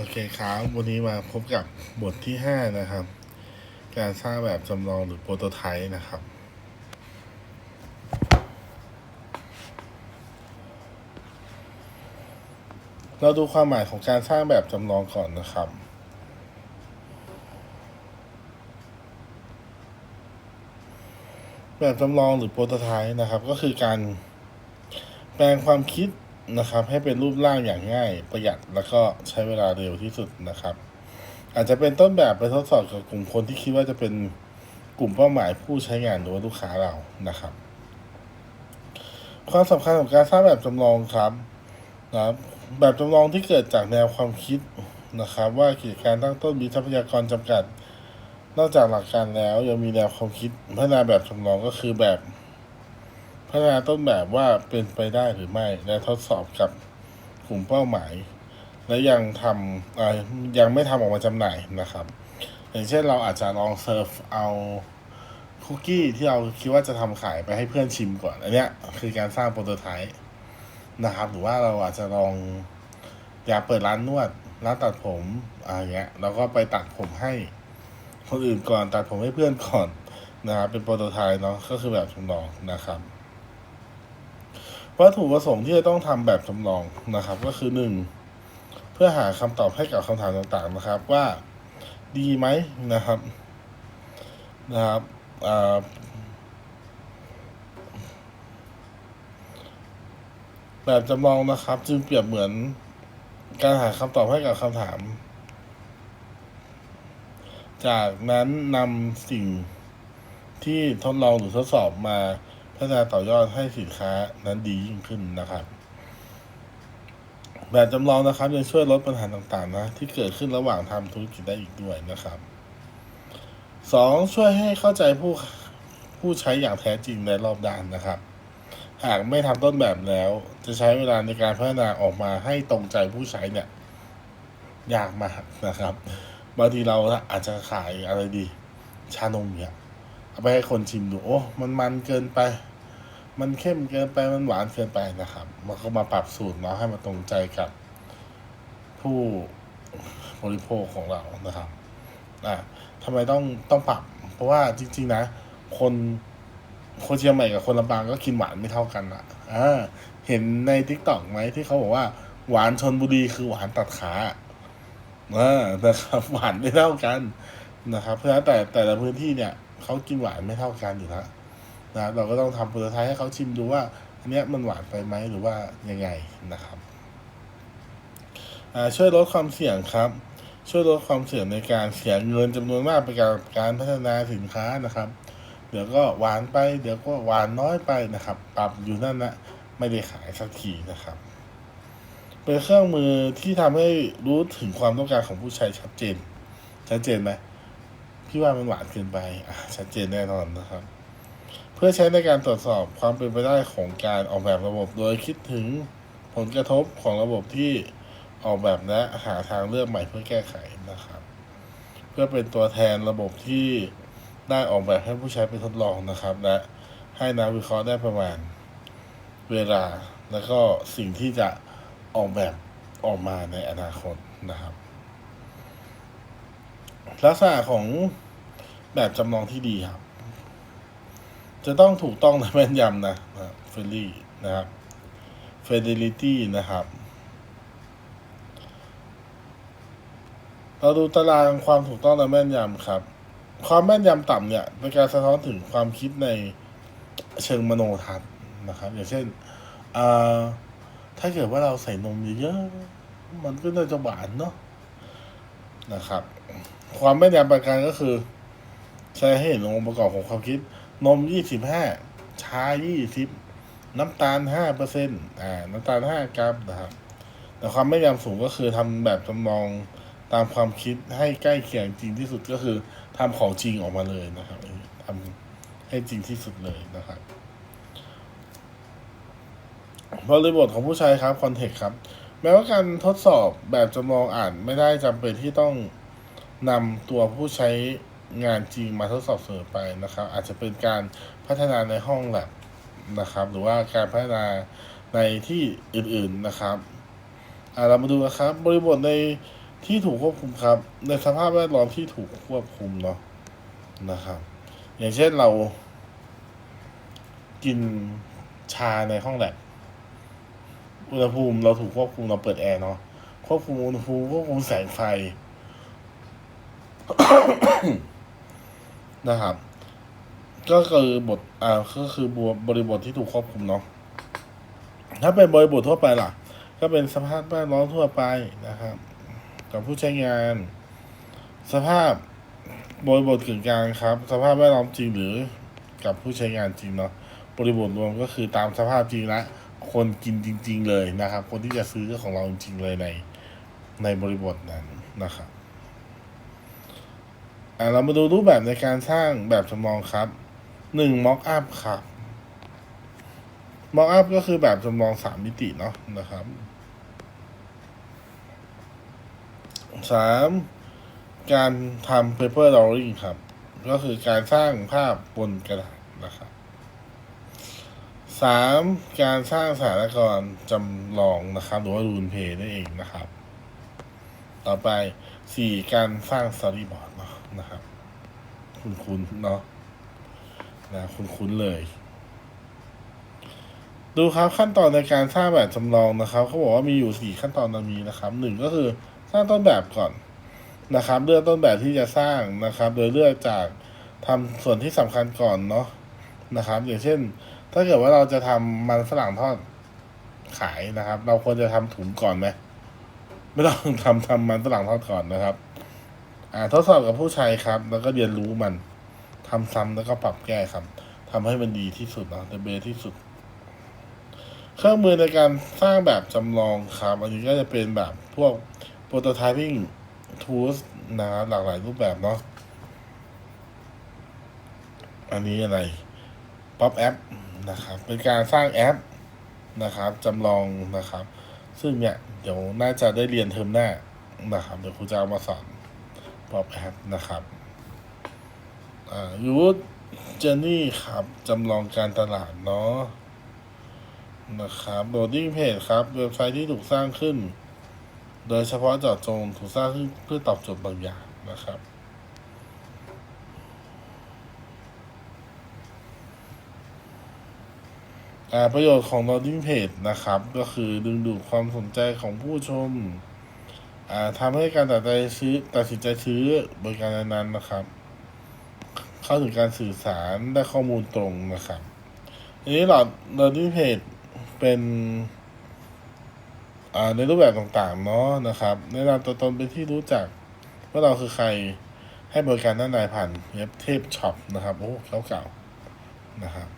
โอเคครับวันนี้มาพบกับบทที่ 5 นะครับ การสร้างแบบจำลองหรือโปรโตไทป์นะครับ เราดูความหมายของการสร้างแบบจำลองก่อนนะครับ แบบจำลองหรือโปรโตไทป์นะครับ ก็คือการแปลงความคิด นะครับ ให้เป็นรูปร่างอย่างง่ายประหยัดแล้วก็ใช้เวลาเร็วที่สุดนะครับ อาจจะเป็นต้นแบบไปทดสอบกับกลุ่มคนที่คิดว่าจะเป็นกลุ่มเป้าหมายผู้ใช้งานหรือว่าลูกค้าเรานะครับ ความสำคัญของการสร้างแบบจำลองครับนะครับแบบจำลองที่เกิดจากแนวความคิดนะครับ ว่ากิจการตั้งต้นมีทรัพยากรจำกัด นอกจากหลักการแล้วยังมีแนวความคิดพัฒนาแบบจำลองก็คือแบบ พัฒนาต้นแบบว่าเป็นไปได้หรือไม่ และทดสอบกับกลุ่มเป้าหมาย และยังทำยังไม่ทำออกมาจำหน่ายนะครับ อย่างเช่นเราอาจจะลองเซิร์ฟเอาคุกกี้ที่เราคิดว่าจะทำขายไปให้เพื่อนชิมก่อน อันเนี้ยคือการสร้างโปรโตไทป์นะครับ หรือว่าเราอาจจะลองอยากเปิดร้านนวดร้านตัดผมอะไรเงี้ยเราก็ไปตัดผมให้คนอื่นก่อนตัดผมให้เพื่อนก่อนนะครับเป็นโปรโตไทป์เนาะก็คือแบบจำลองนะครับ วัตถุประสงค์ที่จะต้องทำแบบจำลองนะครับ ก็คือหนึ่งเพื่อหาคำตอบให้กับคำถามต่างๆนะครับ ว่าดีไหมนะครับนะครับแบบจำลองนะครับ จึงเปรียบเหมือนการหาคำตอบให้กับคำถาม จากนั้นนำสิ่งที่ทดลองหรือทดสอบมา พัฒนาต่อยอดให้สินค้านั้นดียิ่งขึ้นนะครับ แบบจำลองนะครับยังช่วยลดปัญหาต่างๆนะที่เกิดขึ้นระหว่างทำธุรกิจได้อีกด้วยนะครับสองช่วยให้เข้าใจผู้ผู้ใช้อย่างแท้จริงในรอบด้านนะครับ หากไม่ทำต้นแบบแล้ว จะใช้เวลาในการพัฒนาออกมาให้ตรงใจผู้ใช้เนี่ยยากมากนะครับบางทีเราอาจจะขายอะไรดี ชานมเนี่ย เอาไปให้คนชิมดูโอ้ มันมันเกินไป มันเข้มเกินไปมันหวานเกินไปนะครับ มันก็มาปรับสูตรเนาะให้มันตรงใจกับผู้บริโภคของเรานะครับอ่าทำไมต้องต้องปรับ เพราะว่าจริง ๆ นะ คนคนเชียงใหม่กับคนลำปางก็กินหวานไม่เท่ากันอะอ่าเห็นในทิกตอกไหมที่เขาบอกว่า หวานชนบุรีคือหวานตัดขาอ่านะครับหวานไม่เท่ากันนะครับ เพราะฉะนั้นแต่แต่ละพื้นที่เนี่ย เขากินหวานไม่เท่ากันอยู่แล้วนะเราก็ต้องทำโปรโตไทป์ให้เขาชิมดูว่า อันนี้มันหวานไปไหมหรือว่ายังไงนะครับช่วยลดความเสี่ยงครับ ช่วยลดความเสี่ยงในการเสียเงินจำนวนมากไปกับการพัฒนาสินค้านะครับ เดี๋ยวก็หวานไป เดี๋ยวก็หวานน้อยไปนะครับ ปรับอยู่นั่นนะไม่ได้ขายสักทีนะครับ เป็นเครื่องมือที่ทำให้รู้ถึงความต้องการของผู้ใช้ชัดเจนชัดเจนไหม พี่ว่ามันหวานเกินไปชัดเจนแน่นอนนะครับ เพื่อใช้ในการตรวจสอบความเป็นไปได้ของการออกแบบระบบ โดยคิดถึงผลกระทบของระบบที่ออกแบบและหาทางเลือกใหม่เพื่อแก้ไขนะครับ เพื่อเป็นตัวแทนระบบที่ได้ออกแบบให้ผู้ใช้ไปทดลองนะครับ และให้นักวิเคราะห์ได้ประมาณเวลา แล้วก็สิ่งที่จะออกแบบออกมาในอนาคตนะครับ ลักษณะของแบบจำลองที่ดีครับ จะต้องถูกต้องและแม่นยำนะเฟรลี่นะครับ fidelity นะครับ เราดูตารางความถูกต้องและแม่นยำครับ ความแม่นยำต่ำเนี่ยเป็นการสะท้อนถึงความคิดในเชิงมโนทัศน์นะครับ อย่างเช่นถ้าเกิดว่าเราใส่นมเยอะๆมันก็น่าจะหวานเนาะ นะครับ ความแม่นยำประการก็คือ ใช้ให้เห็นองค์ประกอบของความคิด นมยี่สิบห้าชายี่สิบน้ำตาลห้าเปอร์เซ็นต์อ่า น้ำตาลห้ากรัมนะครับ แต่ความแม่นยำสูงก็คือทำแบบจำลองตามความคิดให้ใกล้เคียงจริงที่สุดก็คือทำของจริงออกมาเลยนะครับทำให้จริงที่สุดเลยนะครับบริบทของผู้ใช้ครับคอนเทกต์ครับ แม้ว่าการทดสอบแบบจำลองอ่านไม่ได้จำเป็นที่ต้องนำตัวผู้ใช้งานจริงมาทดสอบเสมอไปนะครับ อาจจะเป็นการพัฒนาในห้องแลบนะครับ หรือว่าการพัฒนาในที่อื่นๆนะครับเรามาดูนะครับ บริบทในที่ถูกควบคุมครับ ในสภาพแวดล้อมที่ถูกควบคุมเนาะนะครับ อย่างเช่นเรากินชาในห้องแลบ อุณหภูมิเราถูกควบคุมเราเปิดแอร์เนาะควบคุมอุณหภูมิควบคุมแสงไฟนะครับ ก็คือบทอ่าก็คือบริบทที่ถูกควบคุมเนาะถ้าเป็นบริบททั่วไปล่ะ ก็เป็นสภาพแวดล้อมทั่วไปนะครับ กับผู้ใช้งาน สภาพบริบทกึ่งกลางครับ สภาพแวดล้อมจริงหรือกับผู้ใช้งานจริงเนาะบริบทรวมก็คือตามสภาพจริงและ คนกินจริง ๆ เลยนะครับ คนที่จะซื้อของเราจริงๆเลยในในบริบทนั้นนะครับอ่าเรามาดูรูปแบบในการสร้างแบบจำลองครับหนึ่งม็อกอัพครับม็อกอัพก็คือแบบจำลองสามมิติเนาะนะครับสามการทำ paper drawing ครับ ก็คือการสร้างภาพบนกระดาษนะครับ สามการสร้างสถานการณ์จำลองนะครับหรือว่ารูนเพย์นั่นเองนะครับ ต่อไปสี่การสร้าง storyboard เนาะนะครับ คุณคุณเนาะนะคุณคุ้นๆเลย ดูครับขั้นตอนในการสร้างแบบจำลองนะครับเขาบอกว่ามีอยู่สี่ขั้นตอนดังนี้นะครับหนึ่งก็คือสร้างต้นแบบก่อนนะครับ เลือกต้นแบบที่จะสร้างนะครับ โดยเลือกจากทำส่วนที่สำคัญก่อนเนาะนะครับ อย่างเช่น ถ้าเกิดว่าเราจะทำมันฝรั่งทอดขายนะครับ เราควรจะทำถุงก่อนไหมไม่ต้องทำทำมันฝรั่งทอดก่อนนะครับ อ่า ทดสอบกับผู้ใช้ครับ แล้วก็เรียนรู้มันทำซ้ำแล้วก็ปรับแก้ครับทำให้มันดีที่สุดนะเบที่สุด เครื่องมือในการสร้างแบบจำลองครับ อันนี้ก็จะเป็นแบบพวก prototyping tools นะครับหลากหลายรูปแบบเนาะอันนี้อะไรป๊อปแอป นะครับ เป็นการสร้างแอปนะครับจำลองนะครับ ซึ่งเนี่ยเดี๋ยวน่าจะได้เรียนเทอมหน้านะครับ เดี๋ยวครูจะเอามาสอนปอปแอปนะครับอ่ายูทเจอร์นี่ครับจำลองการตลาดเนาะนะครับ loading page ครับ เว็บไซต์ที่ถูกสร้างขึ้น โดยเฉพาะเจาะจงถูกสร้างขึ้นเพื่อตอบโจทย์บางอย่างนะครับ อ่า ประโยชน์ของ loading page นะครับ ก็คือดึงดูดความสนใจของผู้ชมทำให้การตัดใจซื้อตัดสินใจซื้อบริการนั้นๆนะครับ เข้าถึงการสื่อสารได้ข้อมูลตรงนะครับทีนี้หลอด loading page เป็นในรูปแบบต่างๆเนาะนะครับแนะนำตัวตนเป็นที่รู้จักว่าเราคือใครให้บริการด้านในผ่านเว็บเทพช็อปนะครับ โอ้เก่าๆนะครับ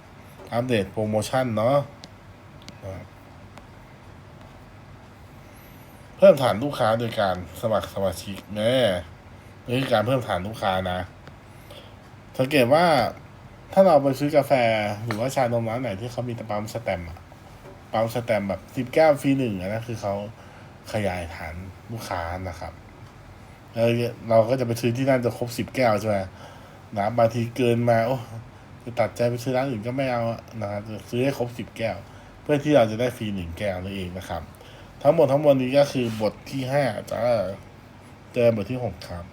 อัปเดตโปรโมชั่นเนาะเพิ่มฐานลูกค้าโดยการสมัครสมาชิกแน่นี่คือการเพิ่มฐานลูกค้านะ สังเกตว่าถ้าเราไปซื้อกาแฟหรือว่าชานมร้านไหนที่เขามีตะปั๊มสแตมป์อะปั๊มสแตมป์แบบสิบแก้วฟรีหนึ่งนนั้นคือเขาขยายฐานลูกค้านะครับแล้วเราก็จะไปซื้อที่นั่นจะครบสิบแก้วใช่ไหมนะบางทีเกินมาโอ้ือตัดใจไปซื้อร้านอื่นก็ไม่เอานะครับซื้อให้ครบสิบแก้ว เพื่อที่เราจะได้ฟรีหนึ่งแก้วนั่นเองนะครับ ทั้งหมดทั้งมวลนี้ก็คือบทที่ห้าจะเจอบทที่หกครับ